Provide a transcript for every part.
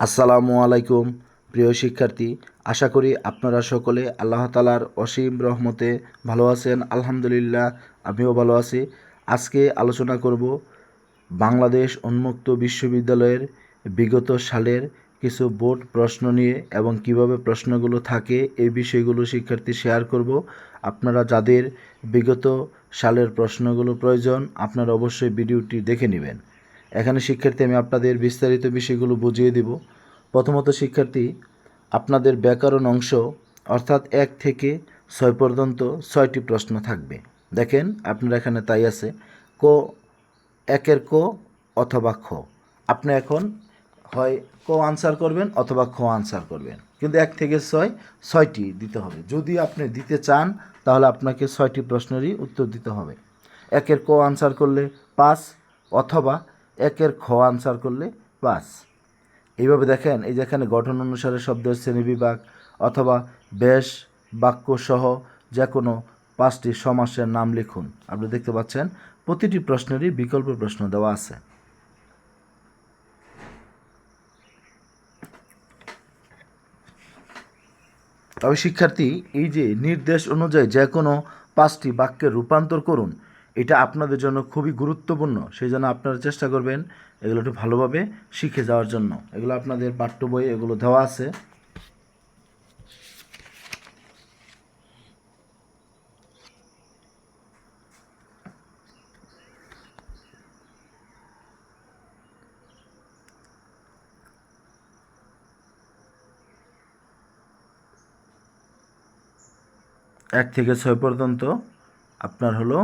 আসসালামু আলাইকুম, প্রিয় শিক্ষার্থী। আশা করি আপনারা সকলে আল্লাহ তালার অসীম রহমতে ভালো আছেন। আলহামদুলিল্লাহ, আমিও ভালো আছি। আজকে আলোচনা করব বাংলাদেশ উন্মুক্ত বিশ্ববিদ্যালয়ের বিগত সালের কিছু বোর্ড প্রশ্ন নিয়ে এবং কীভাবে প্রশ্নগুলো থাকে এই বিষয়গুলো শিক্ষার্থী শেয়ার করব। আপনারা যাদের বিগত সালের প্রশ্নগুলো প্রয়োজন, আপনারা অবশ্যই ভিডিওটি দেখে নেবেন। এখানে শিক্ষার্থী, আমি আপনাদের বিস্তারিত বিষয়গুলো বুঝিয়ে দিব। প্রথমত শিক্ষার্থী, আপনাদের ব্যাকরণ অংশ, অর্থাৎ এক থেকে ছয় পর্যন্ত ছয়টি প্রশ্ন থাকবে। দেখেন, আপনার এখানে তাই আছে, ক, একের ক অথবা খ। আপনি এখন হয় ক আনসার করবেন অথবা খ আনসার করবেন। কিন্তু এক থেকে ছয়, ছয়টি দিতে হবে। যদি আপনি দিতে চান, তাহলে আপনাকে ছয়টি প্রশ্নেরই উত্তর দিতে হবে। একের ক আনসার করলে পাঁচ অথবা একের খ আনসার করলে পাঁচ এইভাবে দেখেন, এই যেখানে গঠন অনুসারে শব্দের শ্রেণীবিভাগ অথবা বেশ, বাক্য সহ যে কোনো পাঁচটি সমাসের নাম লিখুন। আপনি দেখতে পাচ্ছেন, প্রতিটি প্রশ্নেরই বিকল্প প্রশ্ন দেওয়া আছে। তবে শিক্ষার্থী, এই যে নির্দেশ অনুযায়ী যে কোনো পাঁচটি বাক্যে রূপান্তর করুন এটা আপনাদের জন্য খুবই গুরুত্বপূর্ণ। সেই জন্য আপনারা চেষ্টা করবেন এগুলো একটু ভালোভাবে শিখে যাওয়ার জন্য। এগুলো আপনাদের পাঠ্য বই, এগুলো দেওয়া আছে। এক থেকে ছয় পর্যন্ত আপনার হলো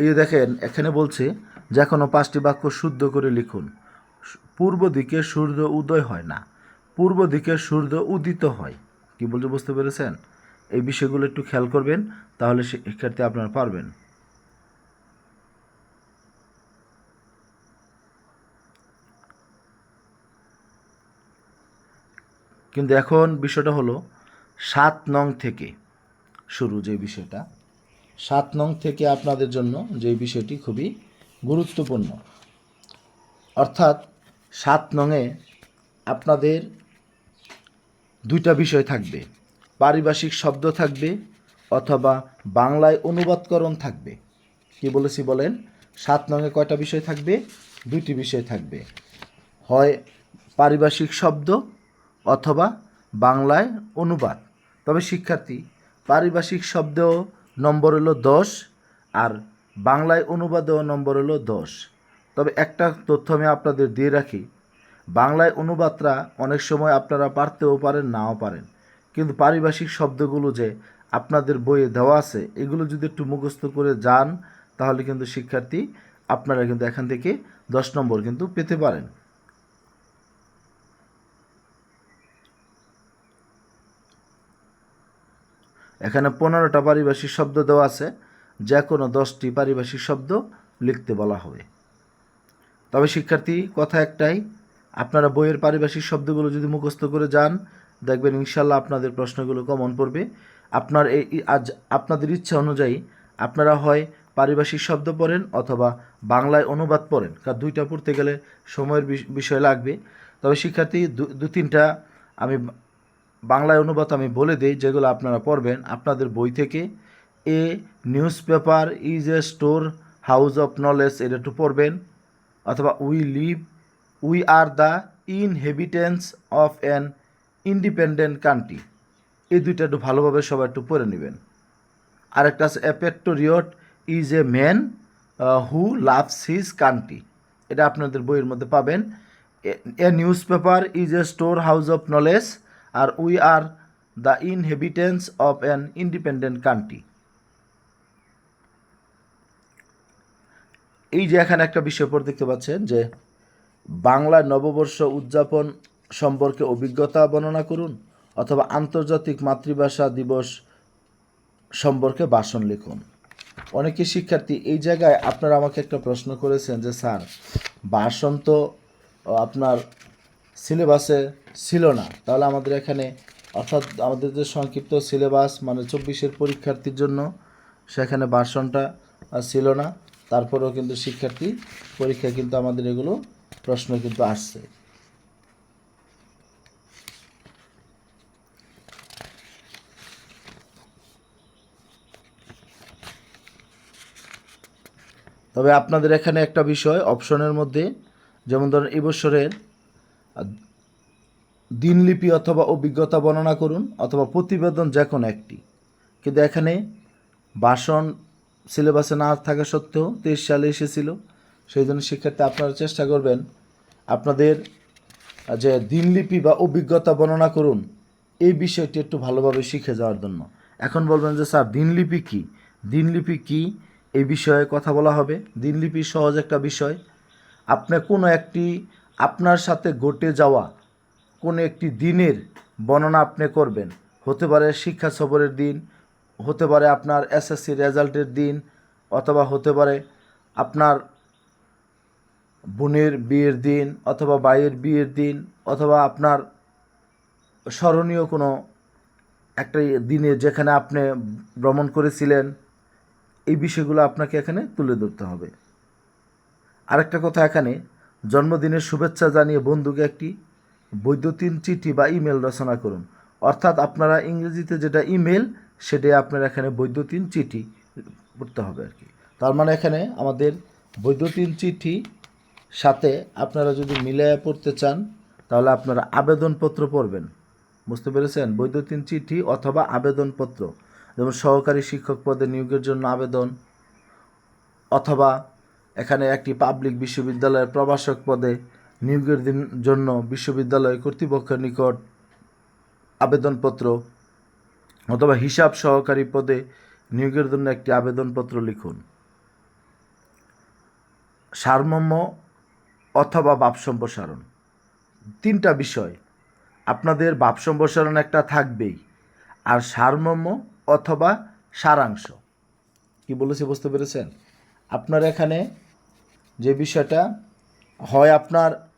এই দেখেন, এখানে বলছে, যে কোনো পাঁচটি বাক্য শুদ্ধ করে লিখুন। পূর্ব দিকে সূর্য উদয় হয় না, পূর্ব দিকে সূর্য উদিত হয়। কি বলতে বুঝতে পেরেছেন? এই বিষয়গুলো একটু খেয়াল করবেন, তাহলে শিক্ষার্থী আপনারা পারবেন। কিন্তু এখন বিষয়টা হলো, সাত নং থেকে শুরু যে বিষয়টা সাত নং থেকে আপনাদের জন্য যে বিষয়টি খুবই গুরুত্বপূর্ণ। অর্থাৎ সাত নংয়ে আপনাদের দুইটা বিষয় থাকবে। পারিভাষিক শব্দ থাকবে অথবা বাংলায় অনুবাদকরণ থাকবে। কি বলেছি বলেন? সাত নংয়ে কয়টা বিষয় থাকবে? দুইটি বিষয় থাকবে। হয় পারিভাষিক শব্দ অথবা বাংলায় অনুবাদ। তবে শিক্ষার্থী, পারিভাষিক শব্দেও নম্বর হলো দশ, আর বাংলায় অনুবাদ অনুবাদেও নম্বর হলো দশ। তবে একটা তথ্য আমি আপনাদের দিয়ে রাখি, বাংলায় অনুবাদটা অনেক সময় আপনারা পারতেও পারেন, নাও পারেন। কিন্তু পারিভাষিক শব্দগুলো যে আপনাদের বইয়ে দেওয়া আছে, এগুলো যদি একটু মুখস্থ করে যান, তাহলে কিন্তু শিক্ষার্থী আপনারা কিন্তু এখান থেকে দশ নম্বর কিন্তু পেতে পারেন। এখানে পনেরোটা পারিভাষিক শব্দ দেওয়া আছে যে কোনো দশটি পারিভাষিক শব্দ লিখতে বলা হবে। তবে শিক্ষার্থী, কথা একটাই, আপনারা বইয়ের পারিভাষিক শব্দগুলো যদি মুখস্থ করে যান, দেখবেন ইনশাল্লাহ আপনাদের প্রশ্নগুলো কমন পড়বে। আপনার এই আজ আপনাদের ইচ্ছা অনুযায়ী আপনারা হয় পারিভাষিক শব্দ পড়েন অথবা বাংলায় অনুবাদ পড়েন, কারণ দুইটা পড়তে গেলে সময়ের বিষয় লাগবে। তবে শিক্ষার্থী দু, তিনটা আমি বাংলায় অনুবাদ আমি বলে দিই, যেগুলো আপনারা পড়বেন। আপনাদের বই থেকে a newspaper is a store, house of knowledge, এটা একটু পড়বেন। অথবা we live, we are the inhabitants of an independent country. এই দুইটা একটু ভালোভাবে সবাই একটু পড়ে নেবেন। আরেকটা আছে a patriot is a man who loves his country এটা আপনাদের বইয়ের মধ্যে পাবেন। A newspaper is a storehouse of knowledge R we are the inhabitants of an independent country এই যে এখানে একটা বিষয় পর দেখতে পাচ্ছেন যে বাংলা নববর্ষ উদযাপন সম্পর্কে অভিজ্ঞতা বর্ণনা করুন অথবা আন্তর্জাতিক মাতৃভাষা দিবস সম্পর্কে ভাষণ লিখুন। অনেকে শিক্ষার্থী এই জায়গায় আপনারা আমাকে একটা প্রশ্ন করেছেন যে স্যার, ভাষণ তো আপনার সিলেবাসে ছিল না। তাহলে আমাদের এখানে অর্থাৎ আমাদের যে সংক্ষিপ্ত সিলেবাস মানে চব্বিশের পরীক্ষার্থীর জন্য সেখানে ভার্সনটা ছিল না। তারপরেও কিন্তু শিক্ষার্থী পরীক্ষায় কিন্তু আমাদের এগুলো প্রশ্ন কিন্তু আসছে। তবে আপনাদের এখানে একটা বিষয় অপশনের মধ্যে যেমন ধরেন এই বছরের আহ, দিনলিপি অথবা অভিজ্ঞতা বর্ণনা করুন অথবা প্রতিবেদন যে কোনো একটি। কিন্তু এখানে ভাষণ সিলেবাসে না থাকা সত্ত্বেও তেইশ সালে এসেছিল। সেই জন্য শিক্ষার্থী আপনারা চেষ্টা করবেন আপনাদের যে দিনলিপি বা অভিজ্ঞতা বর্ণনা করুন, এই বিষয়টি একটু ভালোভাবে শিখে যাওয়ার জন্য। এখন বলবেন যে, স্যার, দিনলিপি কি? দিনলিপি কি? এই বিষয়ে কথা বলা হবে। দিনলিপি সহজ একটা বিষয়। আপনি কোনো একটি আপনার সাথে ঘটে যাওয়া কোনো একটি দিনের বর্ণনা আপনি করবেন। হতে পারে শিক্ষা সফরের দিন, হতে পারে আপনার এসএসসি রেজাল্টের দিন, অথবা হতে পারে আপনার বোনের বিয়ের দিন, অথবা ভাইয়ের বিয়ের দিন, অথবা আপনার স্মরণীয় কোনো একটা দিনে যেখানে আপনি ভ্রমণ করেছিলেন, এই বিষয়গুলো আপনাকে এখানে তুলে ধরতে হবে। আরেকটা কথা এখানে জন্মদিনের শুভেচ্ছা জানিয়ে বন্ধুকে একটি বৈদ্যুতিন চিঠি বা ইমেল রচনা করুন। অর্থাৎ আপনারা ইংরেজিতে যেটা ইমেল, সেটাই আপনার এখানে বৈদ্যুতিন চিঠি করতে হবে আর কি। তার মানে এখানে আমাদের বৈদ্যুতিন চিঠি সাথে আপনারা যদি মিলিয়ে পড়তে চান, তাহলে আপনারা আবেদনপত্র পড়বেন। বুঝতে পেরেছেন? বৈদ্যুতিন চিঠি অথবা আবেদনপত্র। যেমন সহকারী শিক্ষক পদে নিয়োগের জন্য আবেদন, অথবা এখানে একটি পাবলিক বিশ্ববিদ্যালয়ের প্রভাষক পদে নিয়োগের জন্য বিশ্ববিদ্যালয় কর্তৃপক্ষের নিকট আবেদনপত্র অথবা হিসাব সহকারী পদে নিয়োগের জন্য একটি আবেদনপত্র লিখুন। সারমর্ম অথবা ভাব সম্প্রসারণ। তিনটা বিষয়। আপনাদের ভাব সম্প্রসারণ একটা থাকবেই। আর সারমর্ম অথবা সারাংশ। কি বলেছি, বুঝতে পেরেছেন? আপনার এখানে যে বিষয়টা হয় আপনার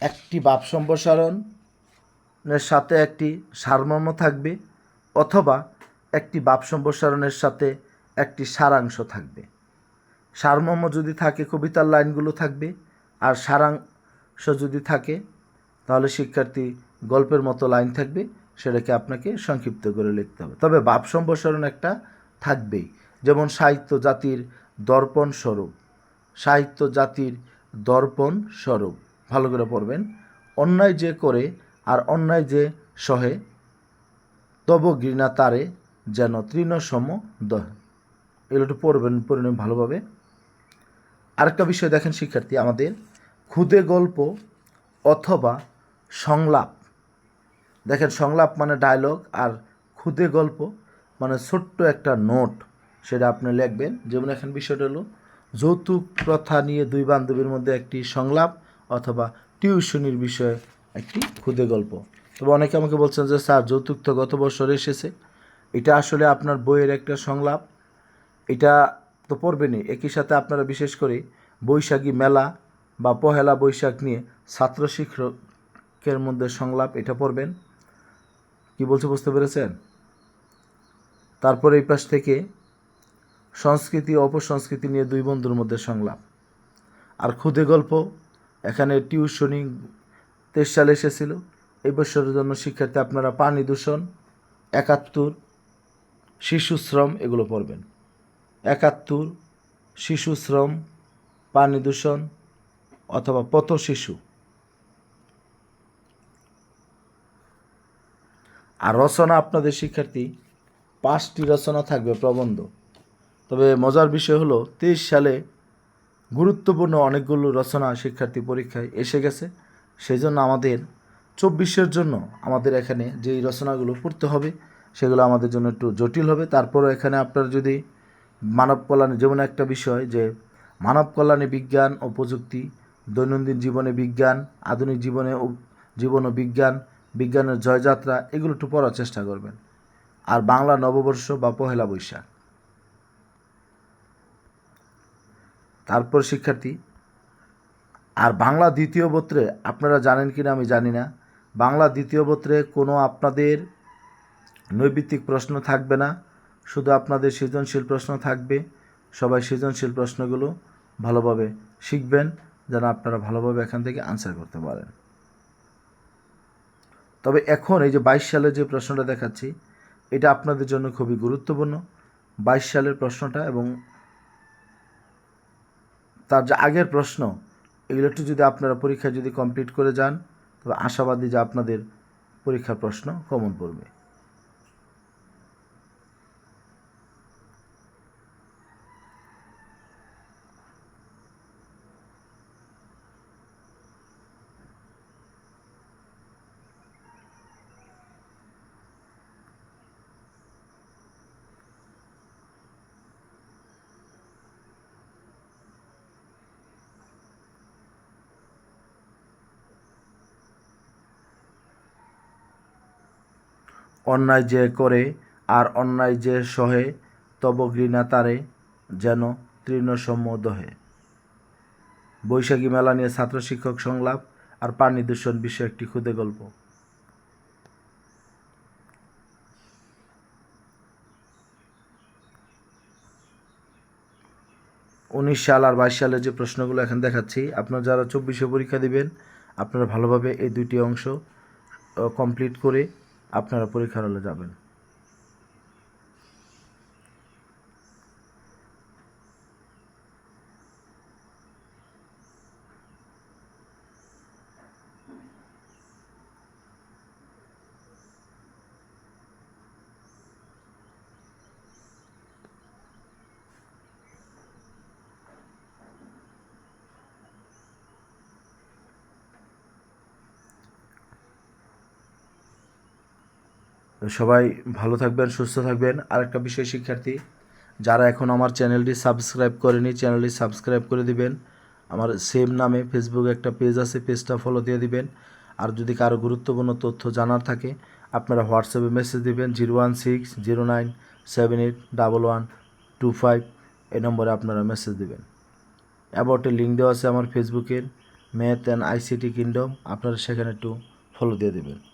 একটি ভাব সম্প্রসারণের সাথে একটি সারমর্ম থাকবে অথবা একটি ভাব সম্প্রসারণের সাথে একটি সারাংশ থাকবে। সারমর্ম যদি থাকে কবিতার লাইনগুলো থাকবে, আর সারাংশ যদি থাকে, তাহলে শিক্ষার্থী গল্পের মতো লাইন থাকবে, সেটাকে আপনাকে সংক্ষিপ্ত করে লিখতে হবে। তবে ভাব সম্প্রসারণ একটা থাকবেই। যেমন সাহিত্য জাতির দর্পণ স্বরূপ। সাহিত্য জাতির দর্পণ স্বরূপ। ভালো করে পড়বেন। অন্যায় যে করে আর অন্যায় যে সহে, তব ঘৃণা তারে যেন তৃণসম দহ। এগুলো একটু পড়বেন, পড়ে নেবেন ভালোভাবে। আরেকটা বিষয় দেখেন শিক্ষার্থী, আমাদের ক্ষুদে গল্প অথবা সংলাপ। দেখেন সংলাপ মানে ডায়লগ আর ক্ষুদে গল্প মানে ছোট্ট একটা নোট সেটা আপনি লিখবেন। যেমন এখন বিষয়টা হলো যৌতুক প্রথা নিয়ে দুই বান্ধবীর মধ্যে একটি সংলাপ অথবা টিউশনির বিষয়ে একটি ক্ষুদে গল্প। তবে অনেকে আমাকে বলছেন যে, স্যার, যৌতুক তো গত বছর এসেছে। এটা আসলে আপনার বইয়ের একটা সংলাপ। এটা তো পড়বেনই একই সাথে আপনারা বিশেষ করে বৈশাখী মেলা বা পহেলা বৈশাখ নিয়ে ছাত্র শিক্ষকের মধ্যে সংলাপ এটা পড়বেন। কি বলছে, বুঝতে পেরেছেন? তারপর এই পাশ থেকে সংস্কৃতি অপসংস্কৃতি নিয়ে দুই বন্ধুর মধ্যে সংলাপ। আর ক্ষুদে গল্প, এখানে টিউশনি তেইশ সালে এসেছিল। এই বছরের জন্য শিক্ষার্থী আপনারা পানি দূষণ, একাত্তর, শিশু শ্রম এগুলো পড়বেন। একাত্তর, শিশু শ্রম, পানি দূষণ অথবা পথ শিশু। আর রচনা আপনাদের শিক্ষার্থী, পাঁচটি রচনা থাকবে প্রবন্ধ। তবে মজার বিষয় হলো, তেইশ সালে গুরুত্বপূর্ণ অনেকগুলো রচনা শিক্ষার্থী পরীক্ষায় এসে গেছে। সেই জন্য আমাদের চব্বিশের জন্য আমাদের এখানে যেই রচনাগুলো পড়তে হবে, সেগুলো আমাদের জন্য একটু জটিল হবে। তারপরও এখানে আপনার যদি মানব কল্যাণে যেমন একটা বিষয় যে, মানব কল্যাণে বিজ্ঞান ও প্রযুক্তি, দৈনন্দিন জীবনে বিজ্ঞান, আধুনিক জীবনে জীবন ও বিজ্ঞান, বিজ্ঞানের জয়যাত্রা, এগুলো একটু পড়ার চেষ্টা করবেন। আর বাংলা নববর্ষ বা পহেলা বৈশাখ। তারপর শিক্ষার্থী। আর বাংলা দ্বিতীয় পত্রে আপনারা জানেন কি না আমি জানি না। বাংলা দ্বিতীয় পত্রে কোনো আপনাদের নৈবিত্তিক প্রশ্ন থাকবে না। শুধু আপনাদের সৃজনশীল প্রশ্ন থাকবে। সবাই সৃজনশীল প্রশ্নগুলো ভালোভাবে শিখবেন, যেন আপনারা ভালোভাবে এখান থেকে আনসার করতে পারেন। তবে এখন এই যে বাইশ সালের যে প্রশ্নটা দেখাচ্ছি, এটা আপনাদের জন্য খুবই গুরুত্বপূর্ণ। বাইশ সালের প্রশ্নটা এবং তার যে আগের প্রশ্ন, এগুলো একটু যদি আপনারা পরীক্ষায় যদি কমপ্লিট করে যান, তবে আশাবাদী যে আপনাদের পরীক্ষার প্রশ্ন কমন পড়বে। অন্যায় যে করে আর অন্যায় যে সহে, তব ঘৃণা তারে যেন তৃণসম দহে। বৈশাখী মেলা নিয়ে ছাত্র শিক্ষক সংলাপ আর পানি দূষণ বিষয়ে একটি ক্ষুদে গল্প। উনিশ সাল আর বাইশ সালের যে প্রশ্নগুলো এখন দেখাচ্ছি, আপনারা যারা চব্বিশে পরীক্ষা দিবেন, আপনারা ভালোভাবে এই দুইটি অংশ কমপ্লিট করে আপনারা পরীক্ষার হলে যাবেন। সবাই ভালো থাকবেন, সুস্থ থাকবেন। আরেকটা বিষয়, শিক্ষার্থী, যারা এখন আমার চ্যানেলটি সাবস্ক্রাইব করেনি, চ্যানেলটি সাবস্ক্রাইব করে দিবেন। আমার সেম নামে ফেসবুকে একটা পেজ আছে পেজটা ফলো দিয়ে দিবেন। আর যদি কারও গুরুত্বপূর্ণ তথ্য জানার থাকে, আপনারা হোয়াটসঅ্যাপে মেসেজ দিবেন zero one six zero nine seven eight double one two five এই নম্বরে আপনারা মেসেজ দিবেন। অ্যাবাউটে লিঙ্ক দেওয়া আছে আমার ফেসবুকের ম্যাথ অ্যান্ড আইসিটি কিংডম আপনারা সেখানে একটু ফলো দিয়ে দেবেন।